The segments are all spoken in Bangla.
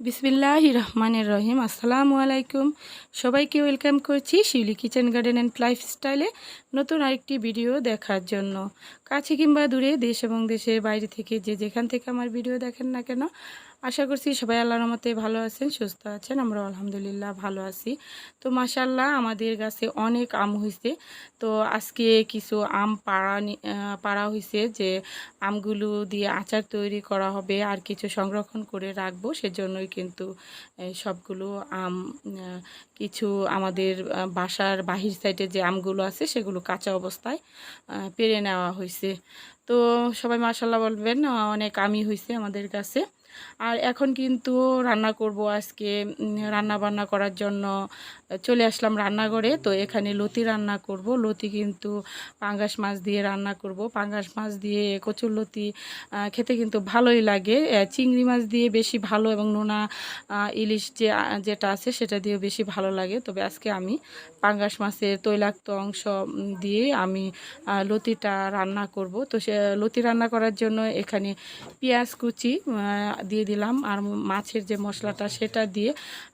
বিসমিল্লাহ রহমানের রহিম। আসসালামু আলাইকুম। সবাইকে ওয়েলকাম করছি শিউলি কিচেন গার্ডেন অ্যান্ড লাইফস্টাইলে নতুন আরেকটি ভিডিও দেখার জন্য। কাছে কিংবা দূরে দেশ এবং দেশের বাইরে থেকে যে যেখান থেকে আমার ভিডিও দেখেন না কেন আশা করছি সবাই আল্লাহর মতে ভালো আছেন, সুস্থ আছেন আমরা আলহামদুলিল্লাহ ভালো আছি। তো মাসাল্লাহ আমাদের গাছে অনেক আম হয়েছে তো আজকে কিছু আম পাড়া পাড়া হয়েছে যে আমগুলো দিয়ে আচার তৈরি করা হবে আর কিছু সংরক্ষণ করে রাখব, সেজন্যই কিন্তু সবগুলো আম কিছু আমাদের বাসার বাহির সাইডে যে আমগুলো আছে সেগুলো কাঁচা অবস্থায় পেরে নেওয়া হয়েছে তো সবাই মাসাল্লাহ বলবেন অনেক আমই হয়েছে আমাদের কাছে। আর এখন কিন্তু রান্না করব আজকে রান্না বান্না করার জন্য চলে আসলাম রান্নাঘরে। তো এখানে লতি রান্না করব। লতি কিন্তু পাঙ্গাস মাছ দিয়ে রান্না করব। পাঙ্গাস মাছ দিয়ে কচুর লতি খেতে কিন্তু ভালোই লাগে। চিংড়ি মাছ দিয়ে বেশি ভালো এবং নোনা ইলিশ যে যেটা আছে সেটা দিয়ে বেশি ভালো লাগে। তবে আজকে আমি পাঙ্গাস মাছের তৈলাক্ত অংশ দিয়ে আমি লতিটা রান্না করব। তো সে, লতি রান্না করার জন্য এখানে পেঁয়াজ কুচি দিয়ে দিলাম আর মাছের যে মশলাটা সেটা দিয়ে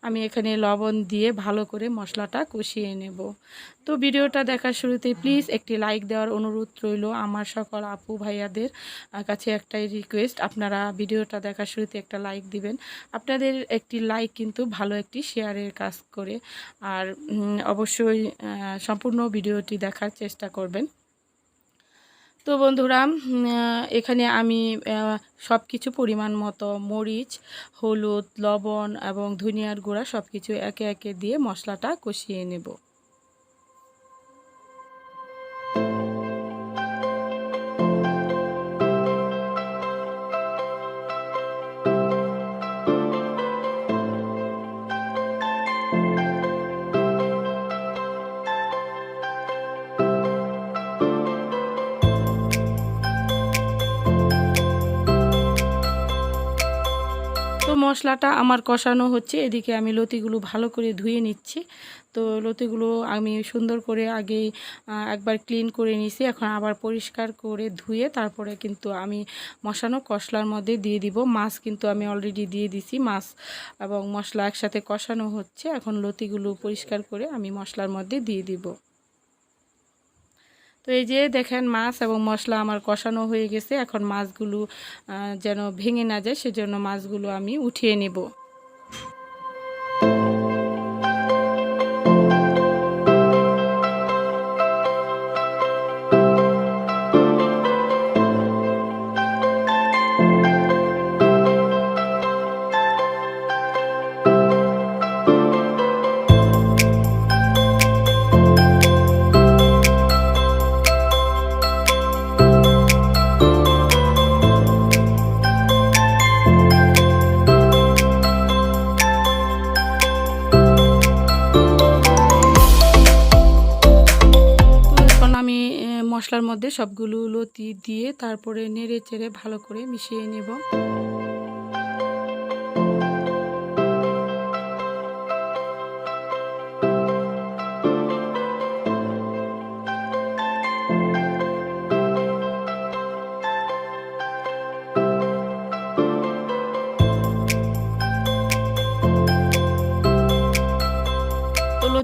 আমি এখানে লবণ দিয়ে ভালো করে মশলাটা কষিয়ে নেব। তো ভিডিওটা দেখার শুরুতে প্লিজ একটি লাইক দেওয়ার অনুরোধ রইল আমার সকল আপু ভাইয়াদের কাছে একটাই রিকোয়েস্ট আপনারা ভিডিওটা দেখার শুরুতে একটা লাইক দিবেন। আপনাদের একটি লাইক কিন্তু ভালো একটি শেয়ারের কাজ করে। আর অবশ্যই সম্পূর্ণ ভিডিওটি দেখার চেষ্টা করবেন। তো বন্ধুরা এখানে আমি সব কিছু পরিমাণ মতো মরিচ, হলুদ, লবণ এবং ধনিয়ার গুঁড়া সব কিছু একে একে দিয়ে মশলাটা কষিয়ে নেব। তো মশলাটা আমার কষানো হচ্ছে। এদিকে আমি লতিগুলো ভালো করে ধুয়ে নিচ্ছি। তো লতিগুলো আমি সুন্দর করে আগেই একবার ক্লিন করে নিয়েছি এখন আবার পরিষ্কার করে ধুয়ে তারপরে কিন্তু আমি মশানো কষলার মধ্যে দিয়ে দিব। মাছ কিন্তু আমি অলরেডি দিয়ে দিছি। মাছ এবং মশলা একসাথে কষানো হচ্ছে। এখন লতিগুলো পরিষ্কার করে আমি মশলার মধ্যে দিয়ে দিব। তো এই যে দেখেন মাছ এবং মশলা আমার কষানো হয়ে গেছে। এখন মাছগুলো যেন ভেঙে না যায়, সেজন্য মাছগুলো আমি উঠিয়ে নেব। মশলার মধ্যে সবগুলো লতি দিয়ে তারপরে নেড়ে চেড়ে ভালো করে মিশিয়ে নেব।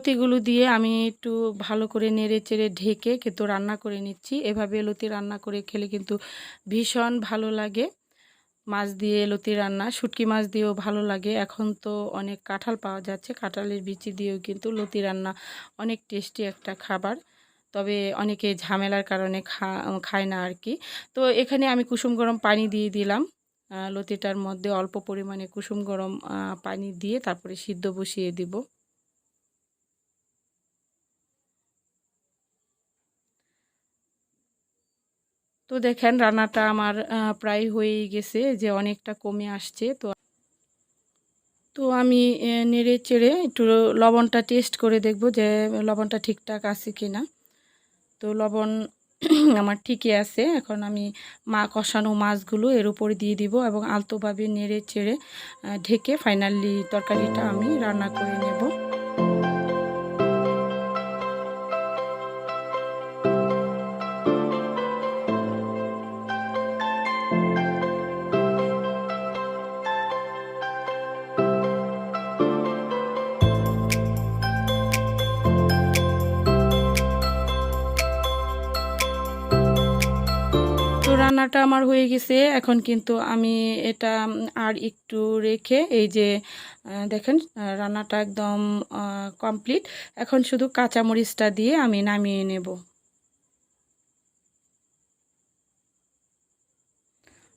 লতিগুলো দিয়ে আমি একটু ভালো করে নেড়ে চেড়ে ঢেকে কিন্তু রান্না করে নিচ্ছি। এভাবে লতি রান্না করে খেলে কিন্তু ভীষণ ভালো লাগে। মাছ দিয়ে লতি রান্না, শুটকি মাছ দিয়েও ভালো লাগে। এখন তো অনেক কাঁঠাল পাওয়া যাচ্ছে। কাঁঠালের বিচি দিয়েও কিন্তু লতি রান্না অনেক টেস্টি একটা খাবার। তবে অনেকে ঝামেলার কারণে খা, খায় না আর কি তো এখানে আমি কুসুম গরম পানি দিয়ে দিলাম। লতিটার মধ্যে অল্প পরিমাণে কুসুম গরম পানি দিয়ে তারপরে সিদ্ধ বসিয়ে দিব। তো দেখেন রান্নাটা আমার প্রায় হয়েই গেছে যে অনেকটা কমে আসছে। তো তো আমি নেড়ে চেড়ে একটু লবণটা টেস্ট করে দেখব যে লবণটা ঠিকঠাক আছে কি না তো লবণ আমার ঠিকই আছে। এখন আমি মা কষানো মাছগুলো এর উপরে দিয়ে দিব এবং আলতোভাবে নেড়ে চেড়ে ঢেকে ফাইনালি তরকারিটা আমি রান্না করে নেব। রান্নাটা আমার হয়ে গেছে। এখন কিন্তু আমি এটা আর একটু রেখে এই যে দেখেন রান্নাটা একদম কমপ্লিট। এখন শুধু কাঁচামরিচটা দিয়ে আমি নামিয়ে নেব।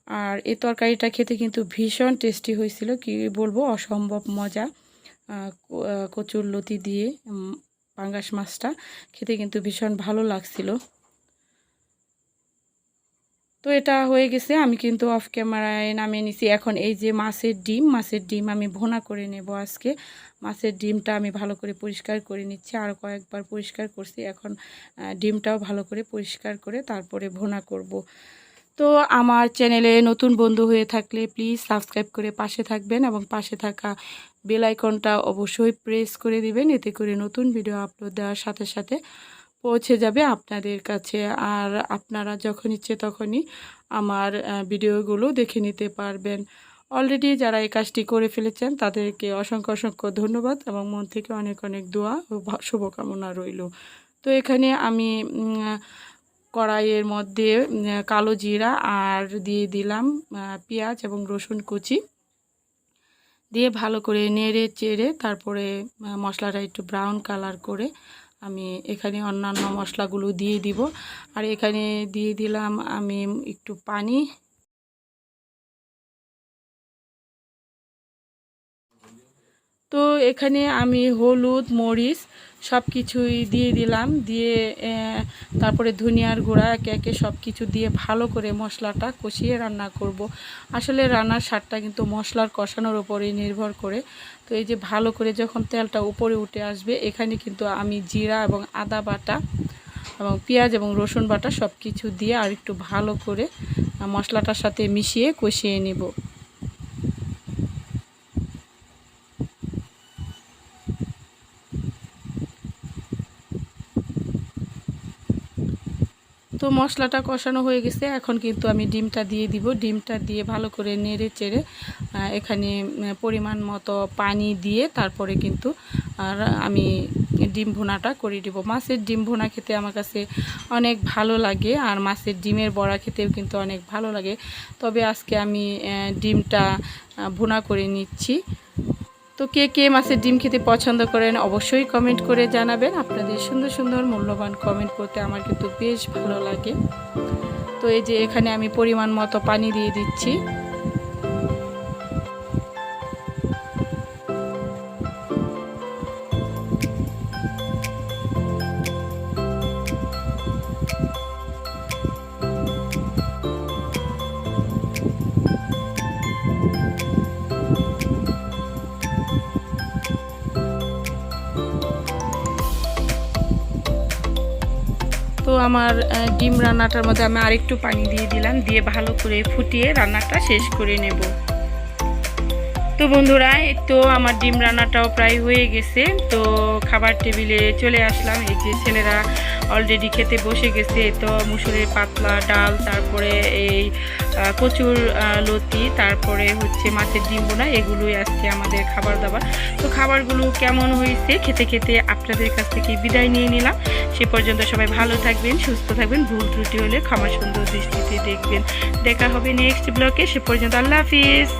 আর এই তরকারিটা খেতে কিন্তু ভীষণ টেস্টি হয়েছিল, কি বলব, অসম্ভব মজা। কচুর লতি দিয়ে পাঙ্গাস মাছটা খেতে কিন্তু ভীষণ ভালো লাগছিল। তো এটা হয়ে গেছে, আমি কিন্তু অফ ক্যামেরায় নামিয়ে নিছি। এখন এই যে মাছের ডিম মাছের ডিম আমি ভোনা করে নেব আজকে। মাছের ডিমটা আমি ভালো করে পরিষ্কার করে নিচ্ছি, আর কয়েকবার পরিষ্কার করছি। এখন ডিমটাও ভালো করে পরিষ্কার করে তারপরে ভোনা করব। তো আমার চ্যানেলে নতুন বন্ধু হয়ে থাকলে প্লিজ সাবস্ক্রাইব করে পাশে থাকবেন এবং পাশে থাকা বেল আইকনটা অবশ্যই প্রেস করে দিবেন। এতে করে নতুন ভিডিও আপলোড দেওয়ার সাথে সাথে পৌঁছে যাবে আপনাদের কাছে। আর আপনারা যখন ইচ্ছে তখনই আমার ভিডিওগুলো দেখে নিতে পারবেন। অলরেডি যারা এই কাজটি করে ফেলেছেন, তাদেরকে অসংখ্য অসংখ্য ধন্যবাদ এবং মন থেকে অনেক অনেক দোয়া ও শুভকামনা রইল। তো এখানে আমি কড়াইয়ের মধ্যে কালো জিরা আর দিয়ে দিলাম পেঁয়াজ এবং রসুন কুচি। দিয়ে ভালো করে নেড়ে চেড়ে তারপরে মশলাটা একটু ব্রাউন কালার করে আমি এখানে অন্যান্য মশলাগুলো দিয়ে দিব। আর এখানে দিয়ে দিলাম আমি একটু পানি। তো এখানে আমি হলুদ, মরিচ সব কিছুই দিয়ে দিলাম, দিয়ে তারপরে ধনিয়ার গুঁড়া, একে একে সব কিছু দিয়ে ভালো করে মশলাটা কষিয়ে রান্না করব। আসলে রান্নার স্বাদটা কিন্তু মশলার কষানোর উপরেই নির্ভর করে তো এই যে ভালো করে যখন তেলটা উপরে উঠে আসবে, এখানে কিন্তু আমি জিরা এবং আদা বাটা এবং পেঁয়াজ এবং রসুন বাটা সব কিছু দিয়ে আর একটু ভালো করে মশলাটার সাথে মিশিয়ে কষিয়ে নেব তো মশলাটা কষানো হয়ে গেছে। এখন কিন্তু আমি ডিমটা দিয়ে দিব। ডিমটা দিয়ে ভালো করে নেড়ে চেড়ে এখানে পরিমাণ মতো পানি দিয়ে তারপরে কিন্তু, আর আমি ডিম ভুনাটা করে দিব। মাছের ডিম ভুনা খেতে আমার কাছে অনেক ভালো লাগে, আর মাছের ডিমের বড়া খেতেও কিন্তু অনেক ভালো লাগে। তবে আজকে আমি ডিমটা ভুনা করে নিচ্ছি। তো কে কে মাছের ডিম খেতে পছন্দ করেন অবশ্যই কমেন্ট করে জানাবেন। আপনাদের সুন্দর সুন্দর মূল্যবান কমেন্ট করতে আমার কিন্তু বেশ ভালো লাগে। তো এই যে এখানে আমি পরিমাণ মতো পানি দিয়ে দিচ্ছি। আমার ডিম রান্নাটার মধ্যে আমি আরেকটু পানি দিয়ে দিলাম, দিয়ে ভালো করে ফুটিয়ে রান্নাটা শেষ করে নেব। তো বন্ধুরা তো আমার ডিম রান্নাটাও প্রায় হয়ে গেছে। তো খাবার টেবিলে চলে আসলাম। এই যে ছেলেরা অলরেডি খেতে বসে গেছে। তো মুসুরের পাতলা ডাল, তারপরে এই কচুর লতি, তারপরে হচ্ছে মাছের ডিম বোনা, এগুলোই আজকে আমাদের খাবার দাবার। তো খাবারগুলো কেমন হয়েছে? খেতে খেতে আপনাদের কাছ থেকে বিদায় নিয়ে নিলাম। সে পর্যন্ত সবাই ভালো থাকবেন, সুস্থ থাকবেন, ভুল ত্রুটি হলে ক্ষমা সুন্দর দৃষ্টিতে দেখবেন। দেখা হবে নেক্সট ব্লকে সে পর্যন্ত আল্লাহ হাফিজ।